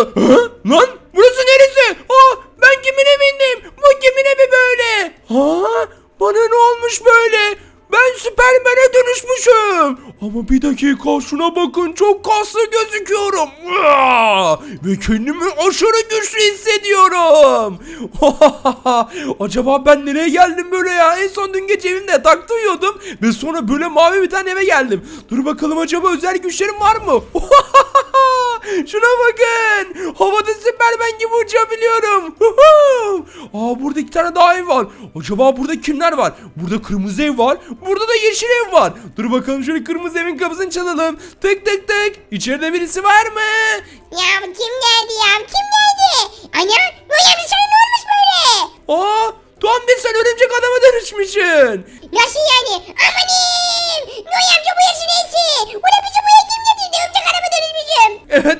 oldu? Lan burası neresi? Aa ben kimin evindeyim? Bu kimin evi böyle? Ha? Bana ne olmuş böyle? Ben Süpermen'e dönüşmüşüm. Ama bir dakika şuna bakın çok kaslı gözüküyorum. Ve kendimi aşırı güçlü hissediyorum. Acaba ben nereye geldim böyle ya? En son dün gece evimde yatakta uyuyordum. Ve sonra böyle mavi bir tane eve geldim. Dur bakalım acaba özel güçlerim var mı? Şuna bakın. Havada Süpermen gibi uçabiliyorum. Aa burada iki tane daha ev var. Acaba burada kimler var? Burada kırmızı ev var. Burada da yeşil ev var. Dur bakalım şöyle kırmızı evin kapısını çalalım. Tık tık tık. İçeride birisi var mı? Ya kim geldi ya? Kim geldi? Ana Noy amca sana ne olmuş böyle? Aa Tom bir sen örümcek adama dönüşmüşsün. Nasıl yani? Amanim!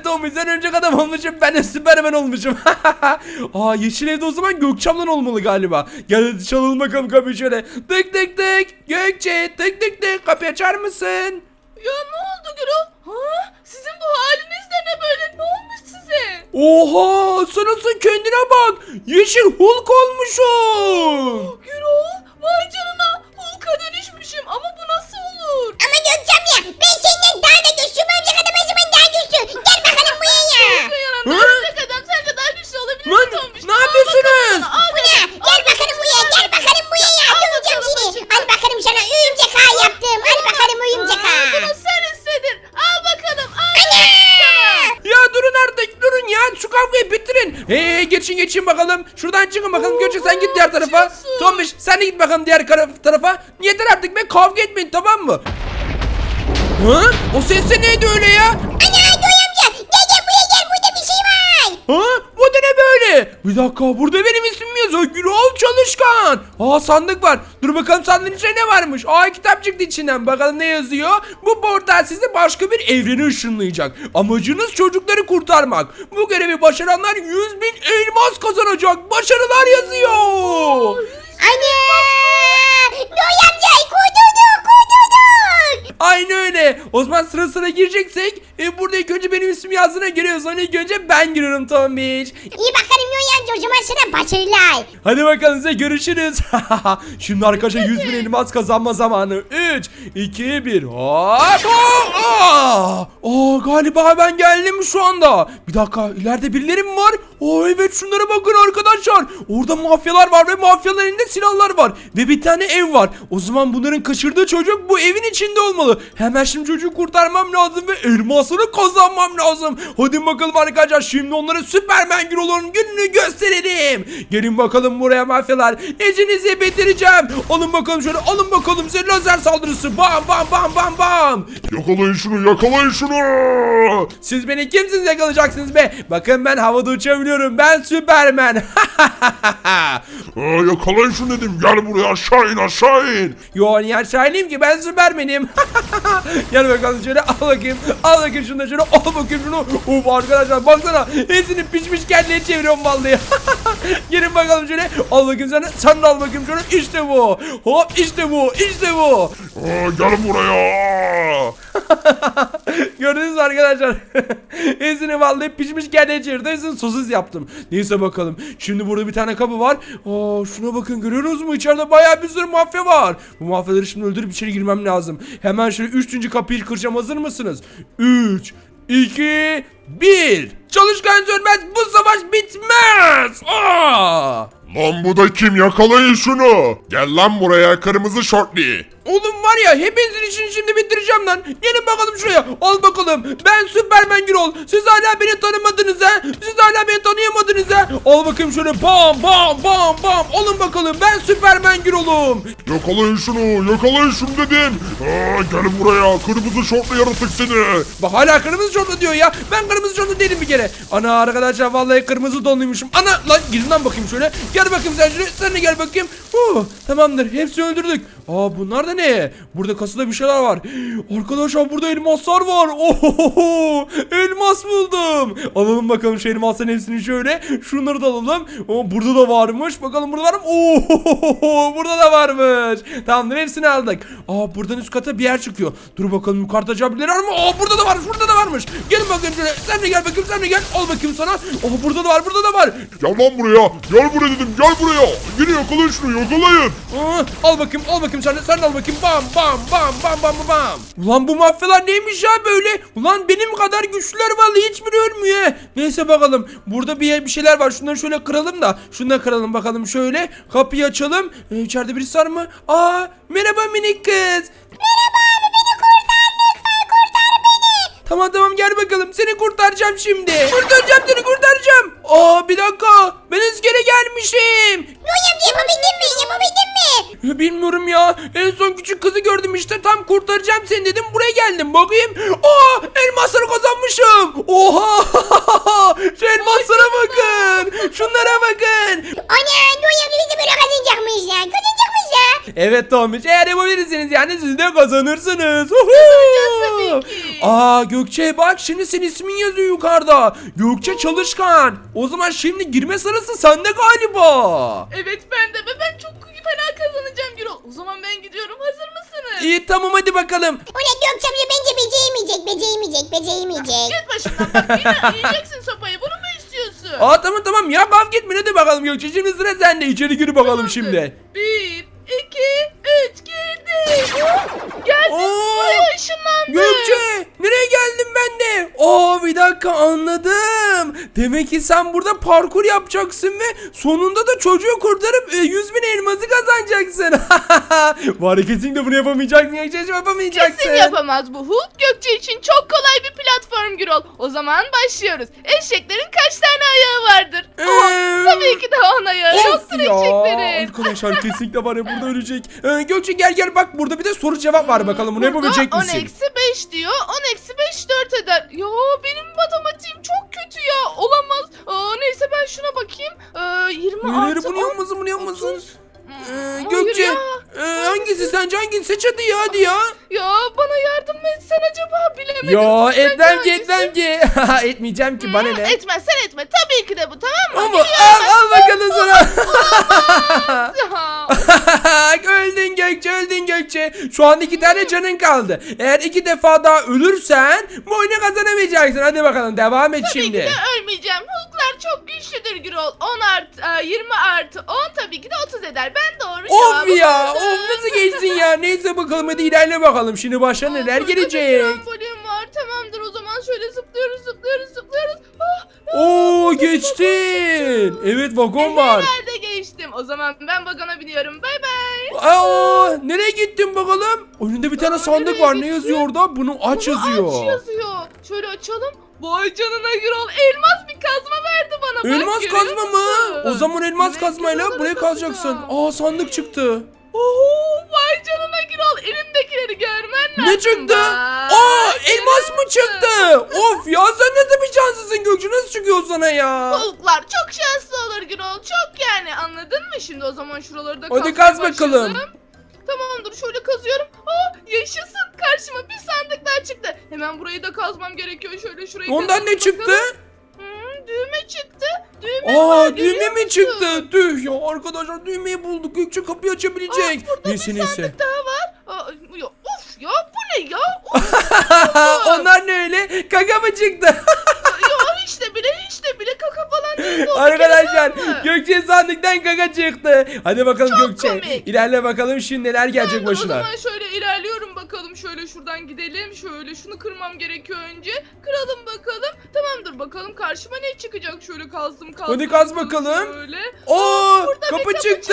Dönüşmüşüm. Evet Tom sen örümcek adam olmuşum. Ben de Süpermen olmuşum. Aa yeşil evde o zaman Gökçam'dan olmalı galiba. Gel hadi çalalım bakalım kapıyı şöyle. Tık tık tık. Gökçe tık tık tık. Kapıyı açar mısın? Ya ne oldu Gürol? Ha? Sizin bu haliniz de ne böyle? Ne olmuş size? Oha sanırsın kendine bak. Yeşil Hulk olmuşum. Gürol vay canına Hulk'a dönüşmüşüm ama bu nasıl olur? Ama Gökçem ya ben senden daha da güçlü örümcek adama zaman daha güçlü. Gel bakalım buraya. Kayanan Hı? örümcek adam sen kadar güçlü olabilir Lan, mi Tombiş? ne yapıyorsunuz? Bu ne? Gel bakalım buraya. Gel bakalım buraya. Döveceğim seni. Al bakalım sana örümcek ağ yaptım. Al bakalım örümcek Aa, ağ. Bunu sen istedin. Al bakalım. Al Ana! Ya durun artık durun ya şu kavgayı bitirin. Ee geçin geçin bakalım. Şuradan çıkın bakalım Gökçe sen git diğer tarafa. Çıksın. Tombiş sen de git bakalım diğer tarafa. Yeter artık be kavga etmeyin tamam mı? Hı? O ses de neydi öyle ya? Ana Noy amca. Gel gel buraya gel. Burada bir şey var. Ha? Bu da ne böyle? Bir dakika burada benim ismim yazıyor. Gürol Çalışkan. Aa sandık var. Dur bakalım sandığın içinde ne varmış? Aa kitap çıktı içinden. Bakalım ne yazıyor? Bu portal sizi başka bir evrene ışınlayacak. Amacınız çocukları kurtarmak. Bu görevi başaranlar 100 bin elmas kazanacak. Başarılar yazıyor. Ana! Noy amcayı kurtulduk kurtulduk. Aynı öyle. O zaman sıra sıra gireceksek e, burada ilk önce benim ismim yazdığına göre sonra ilk önce ben giriyorum Tombiç. İyi bakalım Sana başarılar. Hadi bakalım size görüşürüz. Şimdi arkadaşlar 100 bin elmas kazanma zamanı. 3, 2, 1. Hop. Aa, Aa, galiba ben geldim şu anda. Bir dakika ileride birileri mi var? Oo evet şunlara bakın arkadaşlar. Orada mafyalar var ve mafyaların elinde silahlar var. Ve bir tane ev var. O zaman bunların kaçırdığı çocuk bu evin içinde olmalı. Hemen şimdi çocuğu kurtarmam lazım ve elmasını kazanmam lazım. Hadi bakalım arkadaşlar şimdi onlara Süpermen Gürol'un gününü gösterelim. Gelin bakalım buraya mafyalar. İşinizi bitireceğim. Alın bakalım şöyle alın bakalım size lazer saldırısı. Bam bam bam bam bam. Yakalayın şunu yakalayın şunu. Siz beni kimsiniz yakalayacaksınız be? Bakın ben havada uçabiliyorum. Ben Süpermen. Aa, yakalayın şunu dedim gel buraya aşağı in aşağı in. Yo niye aşağı ineyim ki ben Süpermen'im. Gel bakalım şöyle al bakayım. Al bakayım şunu da şöyle al bakayım şunu. Uf arkadaşlar baksana. Hepsini pişmiş kendine çeviriyorum vallahi. Gelin bakalım şöyle. Al bakayım sana. Sen de al bakayım şöyle. İşte bu. Hop işte bu. İşte bu. Aa, gel buraya. Gördünüz mü arkadaşlar? Hepsini vallahi pişmiş kendine çevirdim. Hepsini sosis yaptım. Neyse bakalım. Şimdi burada bir tane kapı var. Aa, şuna bakın görüyorsunuz mu? İçeride bayağı bir sürü mafya var. Bu mafyaları şimdi öldürüp içeri girmem lazım. Hemen şöyle üçüncü kapıyı kıracağım. Hazır mısınız? 3, 2, 1. Çalışkan sönmez. Bu savaş bitmez. Aa! Lan bu da kim yakalayın şunu. Gel lan buraya kırmızı şortlu. Oğlum var ya hepinizin işini şimdi bitireceğim lan. Gelin bakalım şuraya. Al bakalım. Ben Süpermen Gürol. Siz hala beni tanımadınız ha. Siz hala beni tanıyamadınız ha. Al bakayım şöyle bam bam bam bam. Alın bakalım ben Süpermen Gürol'um. Yakalayın şunu yakalayın şunu dedim. Aa, gel buraya kırmızı şortlu yaratık seni. Bak hala kırmızı şortlu diyor ya. Ben kırmızı şortlu değilim bir kere. Ana arkadaşlar vallahi kırmızı donluymuşum. Ana lan gidin lan bakayım şöyle. Gel bakayım sen. Sen de gel bakayım. Uh, tamamdır hepsini öldürdük. Aa bunlar da ne? Burada kasada bir şeyler var. Arkadaşlar burada elmaslar var. Ohohoho! Elmas buldum. Alalım bakalım şu elmasların hepsini şöyle. Şunları da alalım. Aa, burada da varmış. Bakalım burada var mı? Ohohoho! Burada da varmış. Tamamdır hepsini aldık. Aa buradan üst kata bir yer çıkıyor. Dur bakalım yukarıda acaba birileri var mı? Aa burada da var. Burada da varmış. Gelin bakayım şöyle. Sen de gel bakayım. Sen de gel. Al bakayım sana. Aa burada da var. Burada da var. Gel lan buraya. Gel buraya dedim. Gel buraya. Yine yakalayın şunu yakalayın. Aa, al bakayım al bakayım sen de sen de al bakayım bam bam bam bam bam bam. Ulan bu mafyalar neymiş ya böyle? Ulan benim kadar güçlüler vallahi hiç biri ölmüyor. he. Neyse bakalım burada bir, bir şeyler var şunları şöyle kıralım da şunları kıralım bakalım şöyle kapıyı açalım. Ee, içeride birisi var mı? Aa merhaba minik kız. Tamam tamam gel bakalım seni kurtaracağım şimdi. Kurtaracağım seni kurtaracağım. Aa bir dakika Evet Tomiş eğer yapabilirsiniz yani siz de kazanırsınız. Tabii ki. Aa Gökçe bak şimdi senin ismin yazıyor yukarıda. Gökçe Çalışkan. O zaman şimdi girme sırası sende galiba. Evet ben de ve ben çok fena kazanacağım Gürol. O zaman ben gidiyorum. Hazır mısınız? İyi tamam hadi bakalım. Ulan Gökçe amca bence beceremeyecek, beceremeyecek, beceremeyecek. Git başımdan bak. Yine yiyeceksin sopayı. Bunu mu istiyorsun? Aa tamam tamam ya kavga etme hadi bakalım Gökçe şimdi sıra sende içeri gir bakalım Tamamdır. şimdi. Bir, iki, üç girdim. Geldim. Oo, Buraya ışınlandım. Gökçe nereye geldim ben de? Aa bir dakika anladım. Demek ki sen burada parkur yapacaksın ve sonunda da çocuğu kurtarıp e, 100 bin elması kazanacaksın. Ya kesinlikle bunu yapamayacaksın Gökçe yapamayacaksın. Kesin yapamaz bu. Hulk Gökçe için çok kolay bir platform Gürol. O zaman başlıyoruz. Eşeklerin kaç tane ayağı vardır? Oh, Ee, tabii ki de on ayağı Of yoktur eşeklerin. arkadaşlar kesinlikle var ya burada ölecek. Ee, Gökçe gel gel bak burada bir de soru cevap var bakalım bunu yapabilecek Burada misin? 10 eksi 5 diyor. 10 eksi 5 4 eder. Ya benim matematiğim şuna bakayım. Ee, 20 Hayır artı bunu 10. yapmasın bunu yapmasın. 30. Ee, Hayır Gökçe ya. e, hangisi sence hangisi seç hadi ya hadi ya. Ya bana yardım etsen acaba bilemedim. Sence etmem ki hangisi? etmem ki. Etmeyeceğim ki bana Hmm, ne. Etmezsen etme. Tabii ki de bu tamam mı? Ama al, al bakalım sana. Ya, öldün Gökçe öldün Gökçe. Şu an iki tane canın kaldı. Eğer iki defa daha ölürsen bu oyunu kazanamayacaksın. Hadi bakalım devam et Tabii ki şimdi. de ölmeyeceğim. Hulklar çok güçlüdür Gürol. 10 artı, e, 20 artı 10 tabii ki de 30 eder. Ben doğru Of cevabı ya buldum. of nasıl geçtin ya. Neyse bakalım hadi ilerle bakalım. Şimdi başa Aa, neler burada gelecek. Bir trambolin var. Tamamdır o zaman şöyle zıplıyoruz zıplıyoruz zıplıyoruz. Ah, Oo geçtin. Evet vagon var. Nerede geçtim? O zaman ben vagona biniyorum. Bay bay. Aa, nereye gittin bakalım? Önünde bir tane Aa, sandık nereye var. Ne gittin? yazıyor orada? Bunu aç Bunu yazıyor. Aç yazıyor. Şöyle açalım. Vay canına Gürol. Elmas bir kazma verdi bana. Bak, Elmas görüyor kazma mı? musun? O zaman elmas Evet, kazmayla buraya kazacaksın. Aa sandık çıktı. Oo, vay canına Gürol. Elimdekileri görmen lazım. Ne çıktı? Bak. Aa elmas mı çıktı? Of ya sen nasıl bir şanslısın Gökçe nasıl çıkıyor sana ya? Hulklar çok şanslı olur Gürol. Çok yani anladın mı? Şimdi o zaman şuraları da Hadi kaz bakalım. Tamamdır şöyle kazıyorum. Aa yaşasın karşıma bir sandık daha çıktı. Hemen burayı da kazmam gerekiyor. Şöyle şurayı Ondan ne çıktı? bakalım. Hmm, düğme çıktı. Düğme var, Aa görüyor düğme mi çıktı? Tüh ya arkadaşlar düğmeyi bulduk. Gökçe kapıyı açabilecek. Aa, burada neyse bir neyse. sandık daha var. Aa, ya, of ya bu ne ya? Of, Onlar ne öyle? Kaka mı çıktı? ya işte bile işte bile kaka falan değil. Arkadaşlar Bir kere var mı? Gökçe sandıktan kaka çıktı. Hadi bakalım Çok Gökçe. komik. İlerle bakalım şimdi neler gelecek O başına. zaman şöyle bakalım. Şöyle şuradan gidelim. Şöyle şunu kırmam gerekiyor önce. Kıralım bakalım. Tamamdır bakalım karşıma ne çıkacak. Şöyle kazdım kazdım. Hadi kaz bakalım. Şöyle. Oo Burada bir kapı çıktı.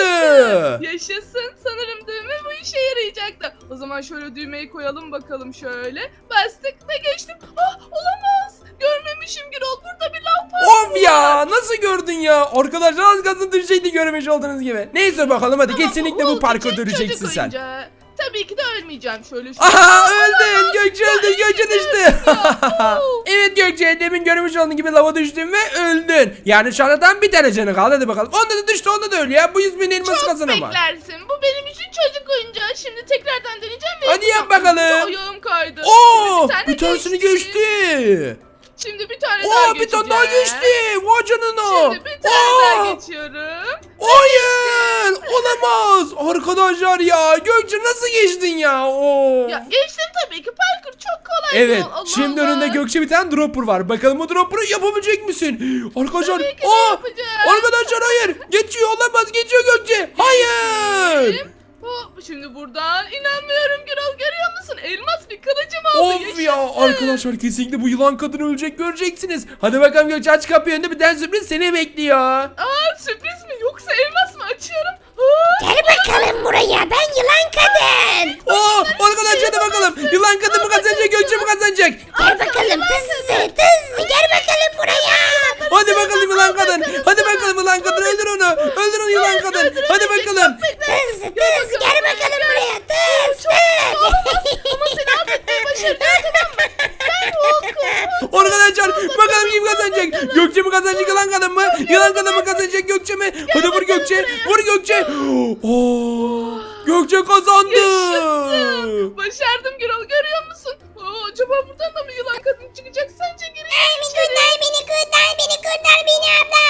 Yaşasın. Sanırım düğme bu işe yarayacaktı. O zaman şöyle düğmeyi koyalım bakalım şöyle. Bastık ve geçtim. Ah olamaz. Görmemişim Gürol. Burada bir lav var. Of ya nasıl gördün ya? Arkadaşlar az kalsın düşecekti görmüş olduğunuz gibi. Neyse bakalım hadi Ama kesinlikle bu Hulk parkurda sen. oyuncağı. Tabii ki de ölmeyeceğim. Şöyle şöyle. Aha öldün Gökçe öldün Gökçe düştü. evet Gökçe demin görmüş olduğun gibi lava düştün ve öldün. Yani tam bir tane canı kaldı hadi bakalım. Onda da düştü onda da öldü ya. Bu yüz bin elması Çok kazanamaz. beklersin. Bu benim için çocuk oyuncağı. Şimdi tekrardan deneyeceğim ve Hadi yap yapacağım. bakalım. Ayağım kaydı. Oo, tane bir tanesini geçti. Şimdi bir tane daha Oo, bir tane daha geçeceğim. geçti. Vay canına. Şimdi bir tane Aa, daha geçiyorum. Hayır, olamaz. Arkadaşlar ya, Gökçe nasıl geçtin ya? Oo. Ya geçtim tabii ki parkur çok kolay. Evet, yol. Allah şimdi Allah. önünde Gökçe bir tane dropper var. Bakalım o dropper'ı yapabilecek misin? Arkadaşlar, Tabii ki de aa, yapacağım. arkadaşlar hayır. Geçiyor olamaz, geçiyor Gökçe. Hayır. Hop, şimdi buradan inanmıyorum Gürol görüyor musun? Elmas bir kılıcım oldu. Of ya yaşasın. arkadaşlar kesinlikle bu yılan kadın ölecek göreceksiniz. Hadi bakalım Gökçe aç kapıyı önünde bir tane sürpriz seni bekliyor. Aa sürpriz mi yoksa elmas mı açıyorum? Aa, Gel bakalım buraya ben yılan kadın. Oo arkadaşlar hadi bakalım. Yılan kadın mı kazanacak Gökçe mi kazanacak? Gel bakalım tızlı tızlı gel bakalım buraya. Hadi bakalım yılan kadın. Hadi bakalım yılan kadın öldür onu. Öldür onu yılan kadın. Hadi bakalım. Tızlı tızlı gel bakalım buraya tız tız. Ama seni affetmeyi başaracağım tamam mı? Ben Hulk'um. Arkadaşlar bakalım kim kazanacak? Gökçe mi kazanacak yılan kadın mı? Yılan kadın mı kazanacak Gökçe mi? Hadi vur Gökçe. Vur Gökçe. Oo, Gökçe kazandı. Yaşasın. Başardım Gürol görüyor musun? Aa, acaba buradan da mı yılan kadın çıkacak sence gireyim Beni içeri. kurtar beni kurtar beni kurtar beni abla.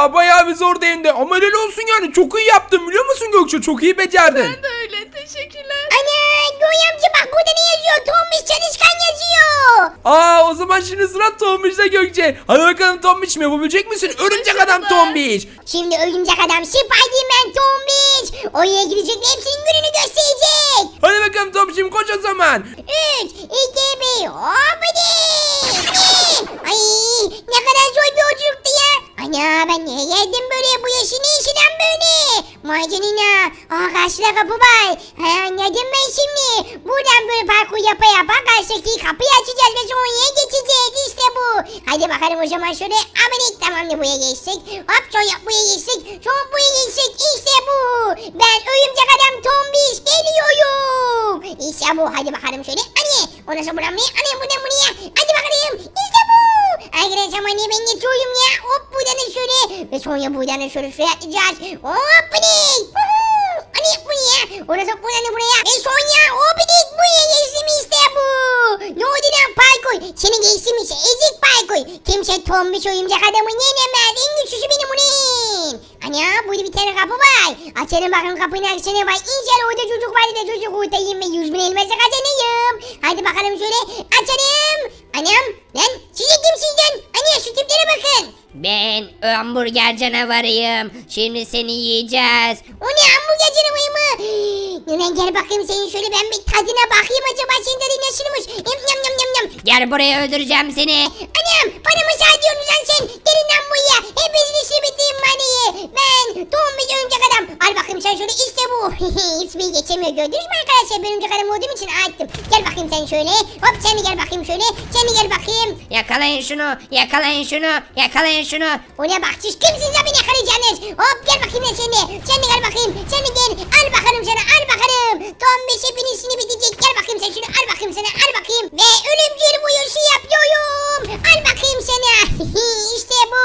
Ya bayağı bir zor değindi ama helal olsun yani çok iyi yaptın biliyor musun Gökçe çok iyi becerdin. Ben de öyle teşekkürler. Ana Göğe amca bak burada ne yazıyor? Tombiş çalışkan yazıyor. Aa o zaman şimdi sıra Tombiş'te Gökçe. Hadi bakalım Tombiş mi yapabilecek misin? Örümcek adam. Tombiş. Şimdi örümcek adam Spiderman Tombiş. Oraya gidecek ve hepsinin gününü gösterecek. Hadi bakalım Tombiş'im koş o zaman. 3, 2, 1, hopidi. Ay ne kadar zor bir yolculuktu ya. Ana ben niye geldim böyle bu yaşın işi lan böyle. Macanina. Aa karşıda kapı var. Ha, anladım ben şimdi. Buradan böyle parkur yapa yapa karşıdaki kapıyı açacağız ve sonra geçeceğiz. İşte bu. Hadi bakalım o zaman şöyle. Amanik tamam da buraya geçtik. Hop sonra buraya geçtik. Sonra buraya geçtik. İşte bu. Ben örümcek adam tombiş geliyorum. İşte bu. Hadi bakalım şöyle. Anne. Ondan sonra buradan buraya. Anne buradan buraya. Hadi bakalım. İşte bu. Arkadaşlar anne ben geçiyorum ya. Hop buradan da şöyle. Ve sonra buradan da şöyle şuraya atlayacağız. Hop bu Anne buraya. Ondan sonra buradan da buraya. Ve sonra hop buraya geçtim işte bu. Ne oldu lan parkur? Seni geçtim işte. Ezik parkur. Kimse tombiş oyuncak adamı yenemez. En güçlüsü benim ulan. Ana burada bir tane kapı var. Açalım bakalım kapının arkasına var. İnşallah orada çocuk var da çocuk kurtarayım ve 100 bin elması kazanayım. Hadi bakalım şöyle açalım. Anam lan siz de kimsiniz lan? Anne şu tiplere bakın. Ben hamburger canavarıyım. Şimdi seni yiyeceğiz. O ne hamburger canavarı mı? Hemen gel bakayım senin şöyle ben bir tadına bakayım acaba senin tadı nasılmış? Yam yam yam yam yam. Gel buraya öldüreceğim seni. Anam bana mı diyorsun lan sen? Gelin lan buraya. Hepinizin işini bitireyim bana. Ben doğum bir örümcek adam. Al bakayım sen bu. Hiçbir geçemiyor gördünüz mü arkadaşlar? Ben örümcek adam olduğum için attım. Gel bakayım sen şöyle. Hop sen de gel bakayım şöyle. Sen de gel bakayım. Yakalayın şunu. Yakalayın şunu. Yakalayın şunu. O ne bak siz kimsiniz ya beni yakalayacaksınız? Hop gel bakayım sen de. Sen de gel bakayım. Sen de gel. Al bakalım sana al bakalım. Tom beş hepinin işini bitecek. Gel bakayım sen şunu al bakayım sana al bakayım. Ve ölümcül vuruşu yapıyorum. Al bakayım sana. işte bu.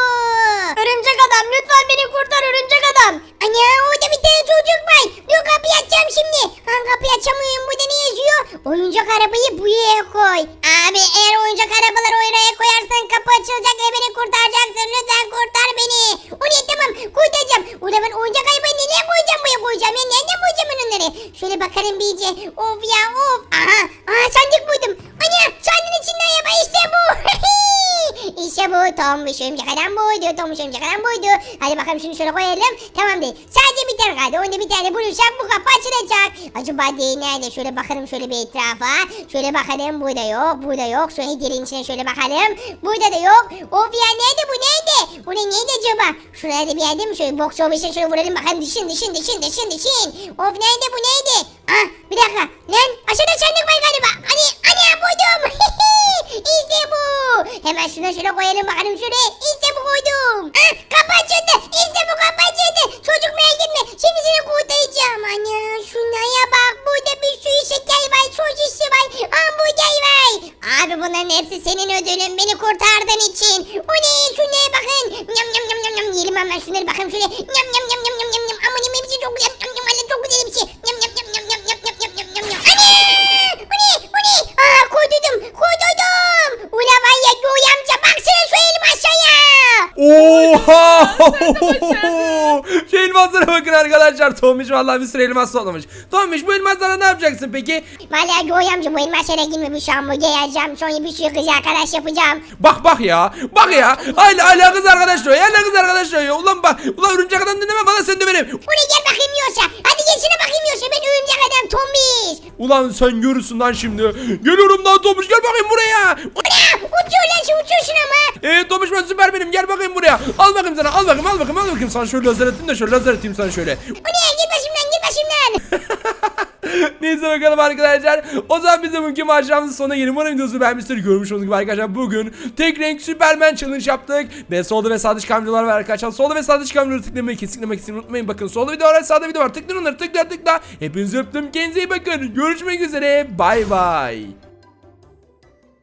Örümcek adam lütfen beni kurtar örümcek adam. Ana orada bir tane çocuk var. Dur kapıyı açacağım şimdi. Ben kapıyı açamıyorum. Burada ne yazıyor? Oyuncak arabayı buraya koy. Abi eğer oyuncak arabaları oraya koyarsan kapı açılacak ve beni kurtaracaksın. Lütfen kurtar beni. O ne tamam kurtaracağım. Orada ben oyuncak arabayı nereye koyacağım buraya koyacağım ya. Nereden koyacağım ben onları? Şöyle bakalım bir iyice. Of ya of. Aha. Aha sandık buydum. Ana sandığın içinde araba işte bu. Tombiş örümcek adam buydu. Tombiş örümcek adam buydu. Hadi bakalım şunu şöyle koyalım. Tamam değil. Sadece bir tane kaldı. Onda bir tane bulursak bu kapı açılacak. Acaba değil nerede? Şöyle bakalım şöyle bir etrafa. Şöyle bakalım. Burada yok. Burada yok. Şöyle hediyenin içine şöyle bakalım. Burada da yok. Of ya nerede bu nerede? Bu ne neydi acaba? Şurada bir yerde mi? Şöyle boks ofisine şöyle vuralım bakalım. Dişin dişin dişin dişin dişin. Of nerede bu neydi? Ah bir dakika. Lan aşağıda sandık var galiba. Hani hani buydum. Hemen şuna şöyle koyalım bakalım şuraya. İşte bu koydum. Ah, kapaçıldı. İşte bu kapa kapaçıldı. Çocuk merak etme. Şimdi seni kurtaracağım. Ana şunlara bak. Burada bir sürü şeker var. Sosisi var. Hamburger var. Abi bunların hepsi senin ödülün. Beni kurtardığın için. O ne? Şunlara bakın. Yam yam yam yam yam. Yiyelim hemen şunları bakalım şöyle. Yam yam Şu elmaslara bakın arkadaşlar. Tomiş vallahi bir sürü elmas toplamış. Tomiş bu elmaslara ne yapacaksın peki? Valla Göğe amca bu elmaslara girmemiş hamburger yiyeceğim. Sonra bir sürü kız arkadaş yapacağım. Bak bak ya. Bak ya. Hala hala kız arkadaş diyor. Hala kız arkadaş diyor. Ulan bak. Ulan örümcek adam dinleme bana sen de benim. Buraya gel bakayım yiyorsa. Hadi gelsene bakayım yiyorsa. Ben örümcek adam Tombiş. Ulan sen görürsün lan şimdi. Geliyorum lan Tomiş gel bakayım buraya. Ula uçuyor lan şu uçuyorsun ben süper benim gel bakayım buraya. Al bakayım sana al bakayım al bakayım al bakayım sana şöyle lazer atayım da şöyle lazer atayım sana şöyle. Ula git başımdan git başımdan. Neyse bakalım arkadaşlar. O zaman biz de bugünkü maceramızın sonuna gelin. Umarım videosu beğenmiştir. Görmüş olduğunuz gibi arkadaşlar bugün tek renk Superman challenge yaptık. Ve solda ve sağda çıkan videolar var arkadaşlar. Solda ve sağda çıkan videoları tıklamayı kesinlikle kesinlikle unutmayın. Bakın solda video var sağda video var. Tıklayın onları tıkla tıkla. Hepinizi öptüm. Kendinize iyi bakın. Görüşmek üzere. Bay bay.